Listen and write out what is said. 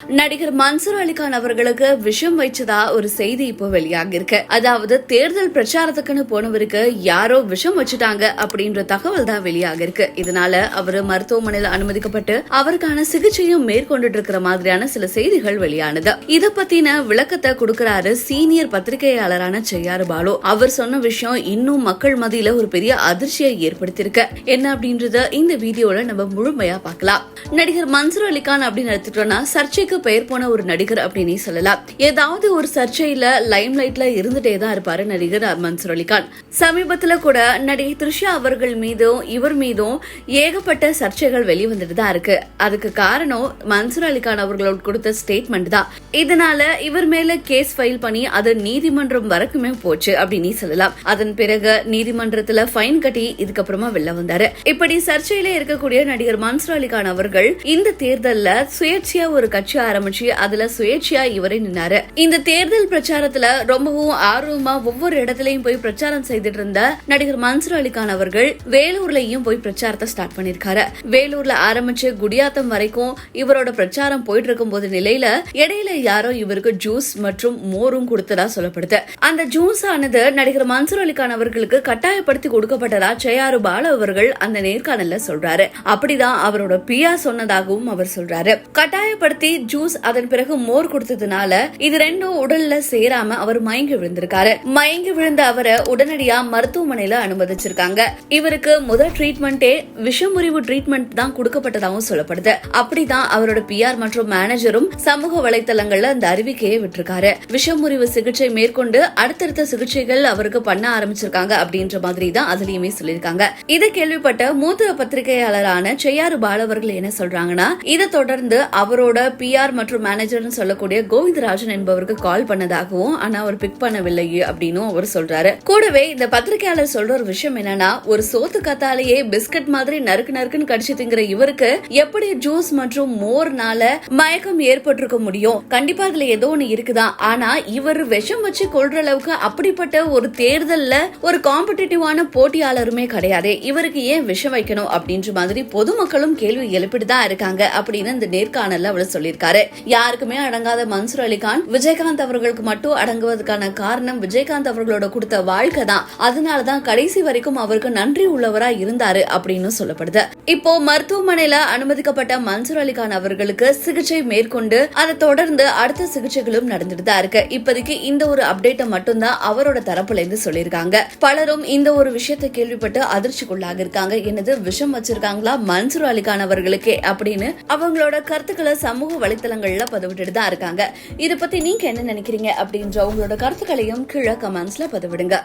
நடிகர் மன்சூர் அலிகான் அவர்களுக்கு விஷம் வைச்சதா ஒரு செய்தி இப்போ வெளியாக இருக்கு அதாவது தேர்தல் பிரச்சாரத்துக்குன்னு போனவருக்கு யாரோ விஷம் வச்சுட்டாங்க அப்படின்ற தகவல் தான் வெளியாக இருக்கு இதனால அவரு மருத்துவமனையில அனுமதிக்கப்பட்டு அவருக்கான சிகிச்சையும் மேற்கொண்டுட்டு இருக்கிற மாதிரியான சில செய்திகள் வெளியானது. இத பத்தின விளக்கத்தை கொடுக்கறாரு சீனியர் பத்திரிகையாளரான செய்யாறு பாலு. அவர் சொன்ன விஷயம் இன்னும் மக்கள் மத்தியில ஒரு பெரிய அதிர்ச்சியை ஏற்படுத்தியிருக்கு. என்ன அப்படின்றத இந்த வீடியோல நம்ம முழுமையா பார்க்கலாம். நடிகர் மன்சூர் அலிகான் அப்படின்னு எடுத்துட்டோம்னா சர்ச்சை சர்ச்சைக்கு பெயர் போன ஒரு நடிகர் அப்படின்னே சொல்லலாம். ஏதாவது ஒரு சர்ச்சையில லைம் லைட்ல இருந்துட்டே தான் இருப்பாரு நடிகர் அர்மன் அலிகான் சமீபத்துல கூட நடிகை த்ரிஷா அவர்கள் மீதும் இவர் மீதும் ஏகப்பட்ட சர்ச்சைகள் வெளிவந்துட்டு தான் இருக்கு. அதுக்கு காரணம் மன்சூர் அலிகான் அவர்களோட கொடுத்த ஸ்டேட்மெண்ட் தான். இதனால இவர் மேல கேஸ் ஃபைல் பண்ணி அது நீதிமன்றம் வரைக்குமே போச்சு அப்படின்னு சொல்லலாம். அதன் பிறகு நீதிமன்றத்துல ஃபைன் கட்டி இதுக்கப்புறமா வெளில வந்தாரு. இப்படி சர்ச்சையில இருக்கக்கூடிய நடிகர் மன்சூர் அலிகான் அவர்கள் இந்த தேர்தல்ல சுயேட்சையா ஒரு கட்சி ஆரம்பிச்சு அதுல சுயேட்சையா இவரே நின்னாரு. இந்த தேர்தல் பிரச்சாரத்துல ரொம்பவும் ஆர்வமா ஒவ்வொரு இடத்துலயும் போய் பிரச்சாரம் செய்துட்டு இருந்த நடிகர் மன்சூர் அலிகான் அவர்கள் வேலூர்லயும் போய் பிரச்சாரத்தை ஸ்டார்ட் பண்ணிருக்காரு. வேலூர்ல ஆரம்பிச்சு குடியாத்தம் வரைக்கும் இவரோட பிரச்சாரம் போயிட்டு இருக்கும் போது நிலையில இடையில யாரோ இவருக்கு ஜூஸ் மற்றும் மோரும் கொடுத்ததா சொல்லப்படுது. அந்த ஜூஸ் ஆனது நடிகர் மன்சூர் அலிகான் அவர்களுக்கு கட்டாயப்படுத்தி கொடுக்கப்பட்டதா ஜெயாரு பால அவர்கள் அந்த நேர்காணல்ல சொல்றாரு. அப்படிதான் அவரோட பியா சொன்னதாகவும் அவர் சொல்றாரு. கட்டாயப்படுத்தி ஜூஸ் அதன் பிறகு மோர் கொடுத்ததுனால இது ரெண்டும் உடல்ல சேராம அவர் மயங்கி விழுந்திருக்காரு. மயங்கி விழுந்த அவரை உடனடியா மருத்துவமனையில அனுமதிச்சிருக்காங்க. இவருக்கு முதல் ட்ரீட்மெண்டே விஷமுறிவு ட்ரீட்மெண்ட் தான் கொடுக்கப்பட்டதாகவும் சொல்லப்படுது. அப்படிதான் அவரோட பிஆர் மற்றும் மேனேஜரும் சமூக வலைதளங்கள்ல அந்த அறிவிக்கையை விட்டுருக்காரு. விஷமுறிவு சிகிச்சை மேற்கொண்டு அடுத்தடுத்த சிகிச்சைகள் அவருக்கு பண்ண ஆரம்பிச்சிருக்காங்க அப்படின்ற மாதிரி தான் அதுலயுமே சொல்லியிருக்காங்க. இதை கேள்விப்பட்ட மூத்த பத்திரிகையாளரான செய்யாறு பாலவர்கள் என்ன சொல்றாங்கன்னா இதை தொடர்ந்து அவரோட பிஆர் மற்றும் மேனேஜர்னு சொல்லக்கூடிய கோவிந்தராஜன் என்பவருக்கு கால் பண்ணதாகவும் ஆனா அவர் பிக் பண்ணவில்லையே அப்படின்னு அவர் சொல்றாரு. கூடவே இந்த பத்திரிகையாளர் சொல்ற ஒரு விஷயம் என்னன்னா ஒரு சோத்து கத்தாலேயே பிஸ்கட் மாதிரி நறுக்கு நறுக்குன்னு கடிச்சு திங்கிற இவருக்கு எப்படி ஜூஸ் மற்றும் மோர்னால மயக்கம் ஏற்பட்டிருக்க முடியும்? கண்டிப்பா அதுல ஏதோ ஒண்ணு இருக்குதான் ஆனா இவர் விஷம் வச்சு கொள்ற அளவுக்கு அப்படிப்பட்ட ஒரு தேர்தல்ல ஒரு காம்படிட்டிவான போட்டியாளருமே கிடையாது. இவருக்கு ஏன் விஷம் வைக்கணும் அப்படின்ற மாதிரி பொதுமக்களும் கேள்வி எழுப்பிட்டு தான் இருக்காங்க அப்படின்னு இந்த நேர்காணல்ல அவர் சொல்லியிருக்காரு. யாருக்குமே அடங்காத மன்சூர் அலிகான் விஜயகாந்த் அவர்களுக்கு மட்டும் அடங்குவதற்கான காரணம் விஜயகாந்த் அவர்களோட கொடுத்த வாழ்க்கை தான். அதனாலதான் கடைசி வரைக்கும் அவருக்கு நன்றி உள்ளவரா இருந்தாரு அப்படின்னு சொல்லப்படுது. இப்போ மருத்துவமனையில அனுமதிக்கப்பட்ட மன்சூர் அலிகான் அவர்களுக்கு சிகிச்சை மேற்கொண்டு அதை தொடர்ந்து அடுத்த சிகிச்சைகளும் நடந்துட்டு தான் இருக்கு. இப்போதைக்கு இந்த ஒரு அப்டேட்டை மட்டும்தான் அவரோட தரப்புல இருந்து சொல்லியிருக்காங்க. பலரும் இந்த ஒரு விஷயத்தை கேள்விப்பட்டு அதிர்ச்சிக்குள்ளாக இருக்காங்க. என்னது விஷம் வச்சிருக்காங்களா மன்சூர் அலிகான் அவர்களுக்கே அப்படின்னு அவங்களோட கருத்துக்களை சமூக வலைத்தளங்கள்ல பதிவிட்டு தான் இருக்காங்க. இதை பத்தி நீங்க என்ன நினைக்கிறீங்க அப்படின்ற உங்களோட கருத்துக்களையும் கீழே கமெண்ட்ஸ்ல பதிவிடுங்க.